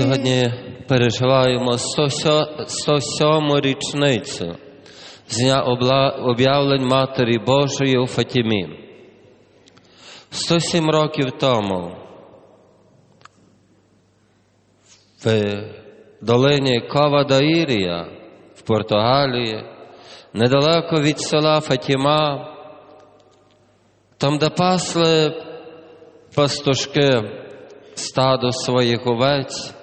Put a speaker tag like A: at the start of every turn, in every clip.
A: Сьогодні переживаємо 107 річницю з дня об'явлень Матері Божої у Фатімі. 107 років тому в долині Кавадаїрія в Португалії, недалеко від села Фатіма, там, де пасли пастушки стадо своїх овець,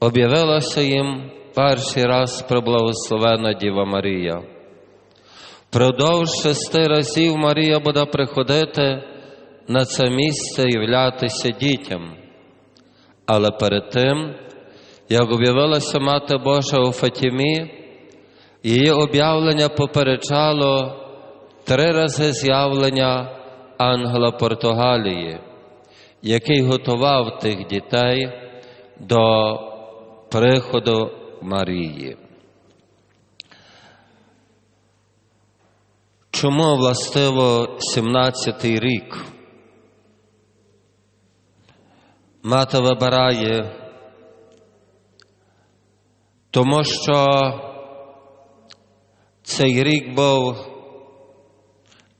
A: об'явилася їм перший раз преблагословена Діва Марія. Продовж шести разів Марія буде приходити на це місце і являтися дітям. Але перед тим, як об'явилася Мати Божа у Фатімі, її об'явлення попереджало три рази з'явлення ангела Португалії, який готував тих дітей до приходу Марії. Чому властиво 17-й рік? Мати вибирає, тому що цей рік був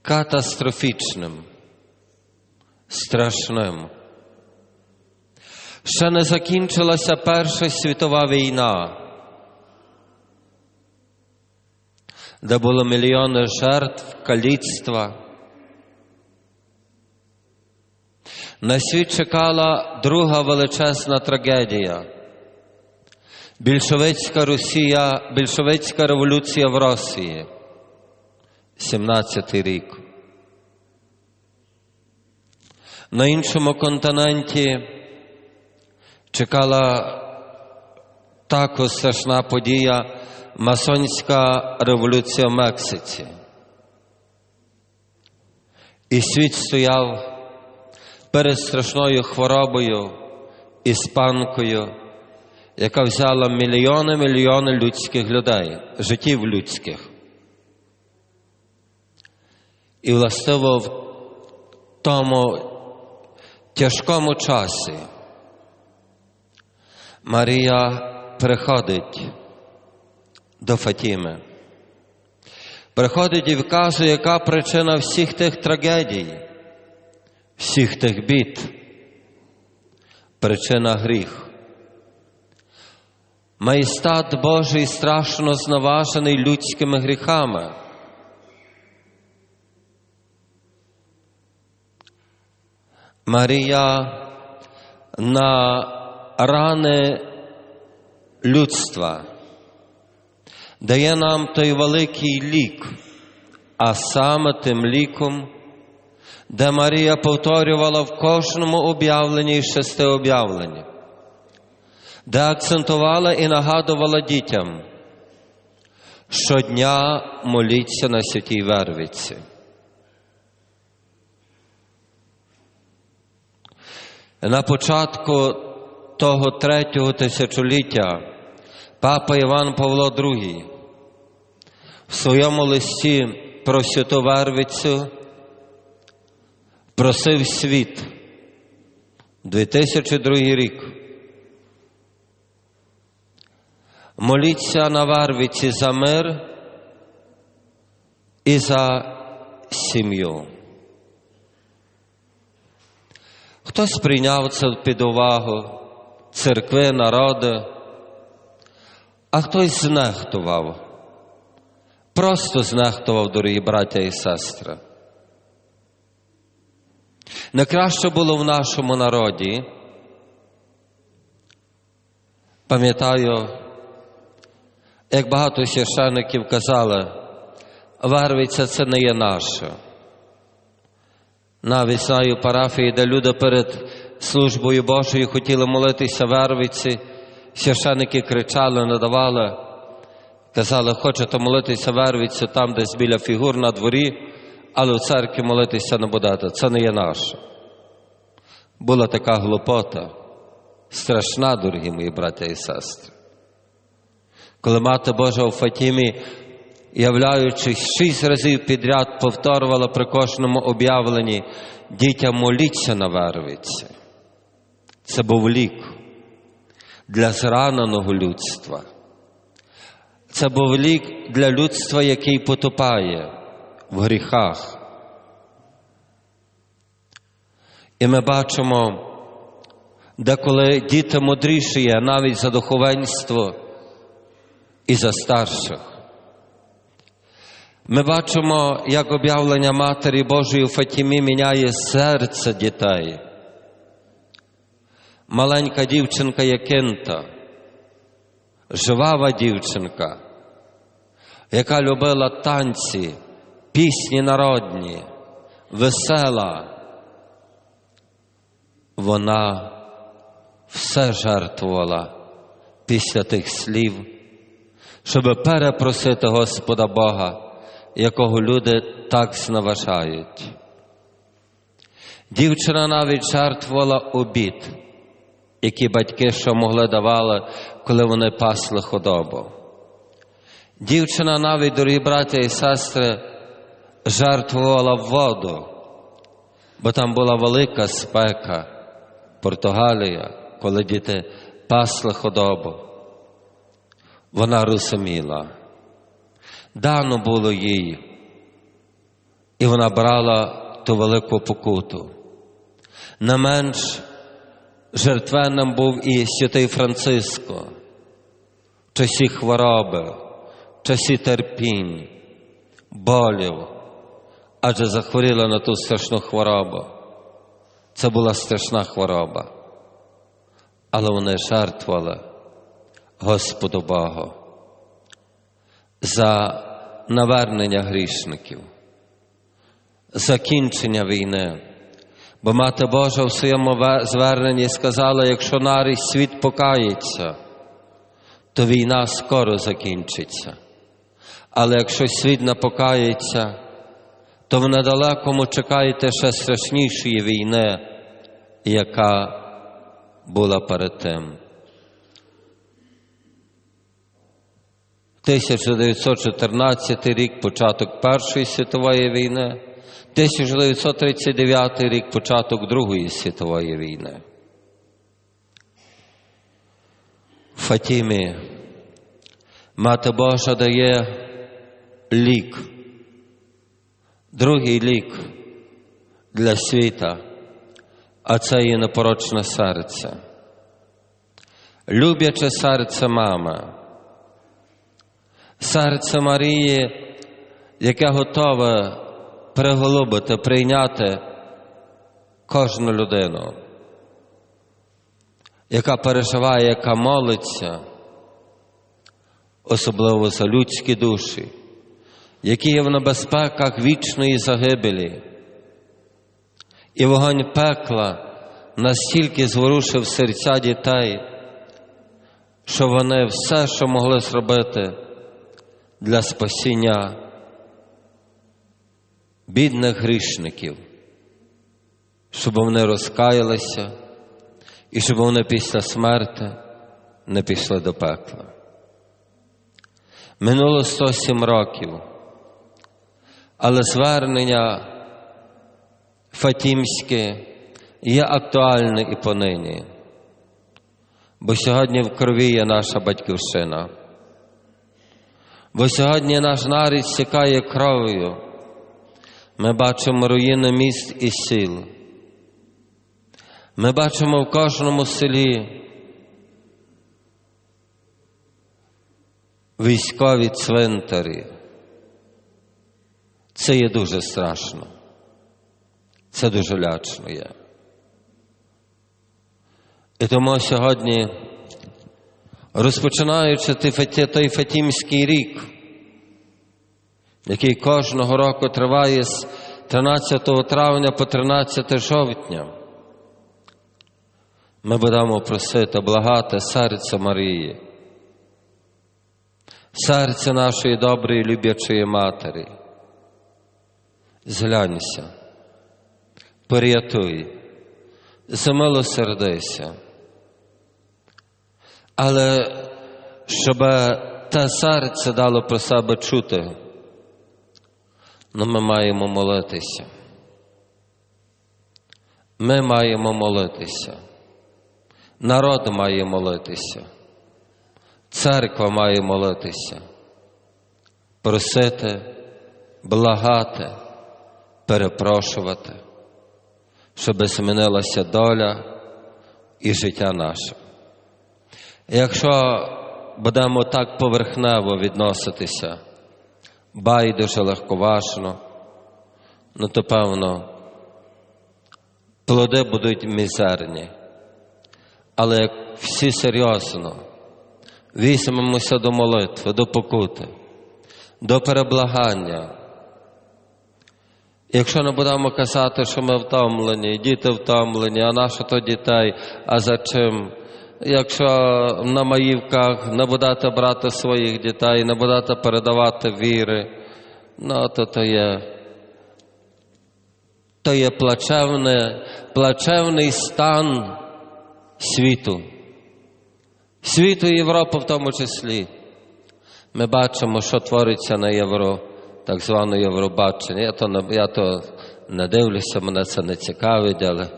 A: катастрофічним, страшним. Ще не закінчилася Перша світова війна, де було мільйони жертв, каліцтва. На світ чекала друга величезна трагедія. Більшовицька Росія, більшовицька революція в Росії, 17 рік. На іншому континенті чекала також страшна подія масонська революція в Мексиці. І світ стояв перед страшною хворобою, іспанкою, яка взяла мільйони мільйони людських людей, життів людських. І властиво в тому тяжкому часі Марія приходить до Фатіми. Приходить і вказує, яка причина всіх тих трагедій, всіх тих бід. Причина гріх. Майстат Божий страшно зневажений людськими гріхами. Марія на рани людства дає нам той великий лік, а саме тим ліком, де Марія повторювала в кожному об'явленні і шести об'явленні, де акцентувала і нагадувала дітям, щодня моліться на святій Вервиці. На початку того третього тисячоліття папа Іван Павло II в своєму листі про святу Вервицю просив світ 2002 рік. Моліться на Вервиці за мир і за сім'ю. Хтось прийняв це під увагу, церкви, народи, а хтось знехтував, просто знехтував, дорогі браття і сестри. Не краще було в нашому народі. Пам'ятаю, як багато священиків казали, Вервиця це не є наше. Навіть знаю парафії, де люди перед службою Божою хотіли молитися Вервиці, священики кричали, надавали, казали, хочете молитися Вервицю там, десь біля фігур на дворі, але в церкві молитися не будете. Це не є наше. Була така глупота, страшна, дорогі мої браття і сестри. Коли мати Божа у Фатімі являючись шість разів підряд, повторювала при кожному об'явленні дітям моліться на вервиці. Це був лік. для зраненого людства. Це був лік для людства, який потопає в гріхах. І ми бачимо, де коли діти мудріші є навіть за духовенство і за старших. Ми бачимо, як об'явлення Матері Божої у Фатімі міняє серце дітей. Маленька дівчинка Якинта, живава дівчинка, яка любила танці, пісні народні, весела. Вона все жертвувала після тих слів, щоб перепросити Господа Бога, якого люди так зневажають. Дівчина навіть жертвувала обід, які батьки що могли давали, коли вони пасли худобу. Дівчина навіть, дорогі браття і сестри, жертвувала воду, бо там була велика спека, Португалія, коли діти пасли худобу. Вона розуміла, дано було їй, і вона брала ту велику покуту. Не менш жертвенним був і святий Франциско, в часі хвороби, в часі терпінь, болів, адже захворіла на ту страшну хворобу. Це була страшна хвороба, але вони жертвували Господу Богу за навернення грішників, закінчення війни. Бо Мати Божа в своєму зверненні сказала, якщо нарій світ покається, то війна скоро закінчиться. Але якщо світ не покається, то в недалекому чекаєте ще страшнішої війни, яка була перед тим. 1914 рік початок Першої світової війни, 1939 рік початок Другої світової війни. Фатімі Мати Божа дає лік, другий лік для світа, а це є непорочне серце. Любляче серце мами серце Марії, яке готове приголубити, прийняти кожну людину, яка переживає, яка молиться, особливо за людські душі, які є в небезпеках вічної загибелі, і вогонь пекла настільки зворушив серця дітей, що вони все, що могли зробити для спасіння бідних грішників, щоб вони розкаялися і щоб вони після смерти не пішли до пекла. Минуло 107 років, але звернення Фатімське є актуальне і понині, бо сьогодні в крові є наша батьківщина. Бо сьогодні наш нарід стікає кров'ю. Ми бачимо руїни міст і сіл. Ми бачимо в кожному селі військові цвинтарі. Це є дуже страшно. Це дуже лячно є. І тому сьогодні розпочинаючи той Фатімський рік, який кожного року триває з 13 травня по 13 жовтня, ми будемо просити благати серце Марії, серце нашої доброї люблячої Матері. Зглянься, порятуй, замилосердися. Але щоб те серце дало про себе чути, ну ми маємо молитися. Ми маємо молитися. Народ має молитися, церква має молитися, просити, благати, перепрошувати, щоб змінилася доля і життя наше. Якщо будемо так поверхнево відноситися, байдуже легковажно, ну то певно, плоди будуть мізерні. Але як всі серйозно візьмемося до молитви, до покути, до переблагання. Якщо не будемо казати, що ми втомлені, діти втомлені, а наше то дітей, а за чим? Якщо на маївках не будете брати своїх дітей, не будете передавати віри, ну то то є, то є плачевне, плачевний стан світу, світу Європи в тому числі. Ми бачимо, що твориться на євро, так зване Євробачення. Я то, я то не дивлюся, мене це не цікавить, але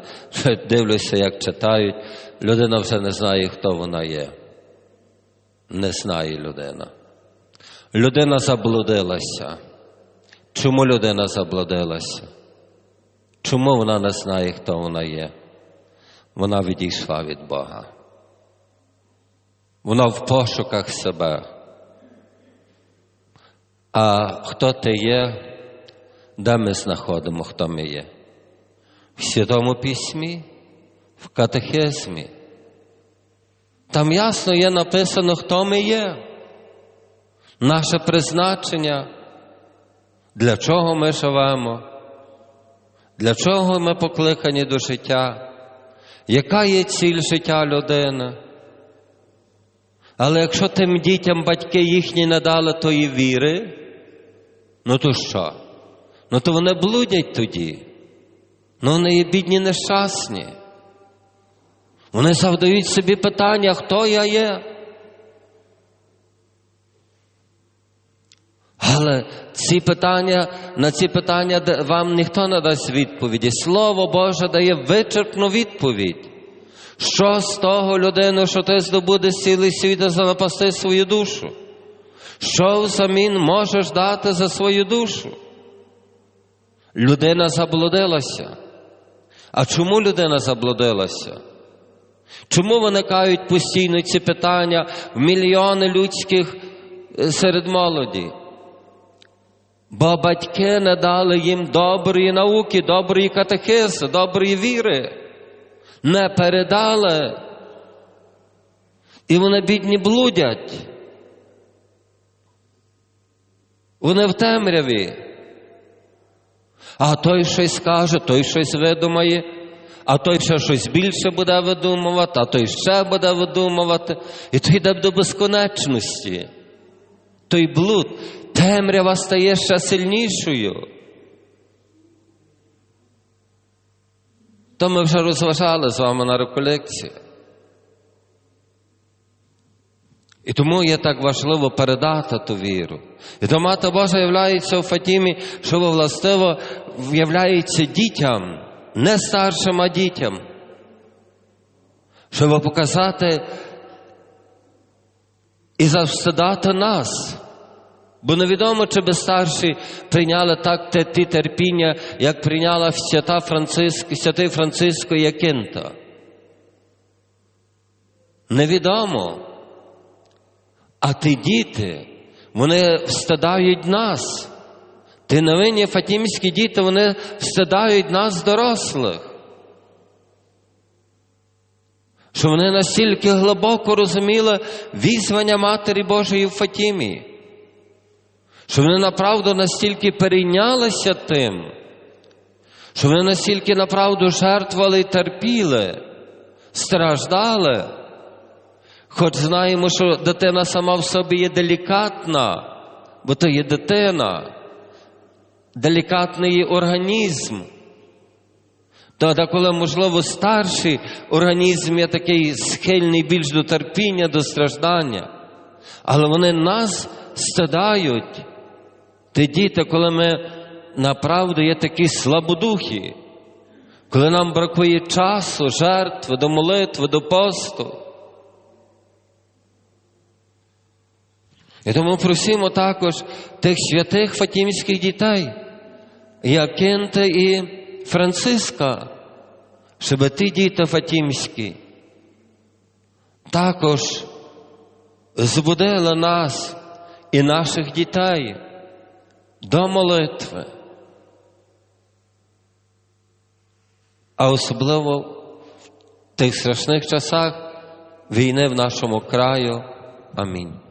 A: дивлюся, як читають. Людина вже не знає, хто вона є. Не знає людина. Людина заблудилася. Чому людина заблудилася? Чому вона не знає, хто вона є? Вона відійшла від Бога. Вона в пошуках себе. А хто ти є, де ми знаходимо, хто ми є? В Святому Письмі, в катехизмі. Там ясно є написано, хто ми є, наше призначення, для чого ми живемо, для чого ми покликані до життя, яка є ціль життя людини. Але якщо тим дітям батьки їхні не дали тої віри, ну то що? Ну то вони блудять тоді. Ну вони є бідні нещасні. Вони завдають собі питання, хто я є. Але ці питання, на ці питання вам ніхто не дасть відповіді. Слово Боже дає вичерпну відповідь. Що з того людину, що ти здобудеш цілий світ і занапасти свою душу? Що взамін можеш дати за свою душу? Людина заблудилася. А чому людина заблудилася? Чому виникають постійно ці питання в мільйони людських серед молоді? Бо батьки не дали їм доброї науки, доброї катехизи, доброї віри. Не передали. І вони бідні блудять. Вони в темряві. А той щось каже, той щось видумає, а той ще щось більше буде видумувати, а той ще буде видумувати. І то йде до безконечності. Той блуд, темрява стає ще сильнішою. То ми вже розважали з вами на реколекції. І тому є так важливо передати ту віру. І то Мати Божа являється у Фатімі, що властиво являється дітям, не старшим, а дітям, щоб показати і завстидати нас. Бо невідомо, чи би старші прийняли так те, ті терпіння, як прийняла свята Франциск, святий Франциско Якинта. Невідомо. А ті діти, вони встидають нас. Ті новинні фатімські діти, вони встидають нас, дорослих. Що вони настільки глибоко розуміли візвання Матері Божої в Фатімі, що вони направду настільки перейнялися тим, що вони настільки направду жертвували і терпіли, страждали. Хоч знаємо, що дитина сама в собі є делікатна, бо то є дитина, делікатний організм. Тоді, коли, можливо, старший організм є такий схильний більш до терпіння, до страждання, але вони нас стидають. Ті діти, коли ми направду є такі слабодухі, коли нам бракує часу, жертви, до молитви, до посту. І тому просимо також тих святих фатімських дітей, Якинта і Франциска, щоб ті діти фатімські також збудили нас і наших дітей до молитви. А особливо в тих страшних часах війни в нашому краю. Амінь.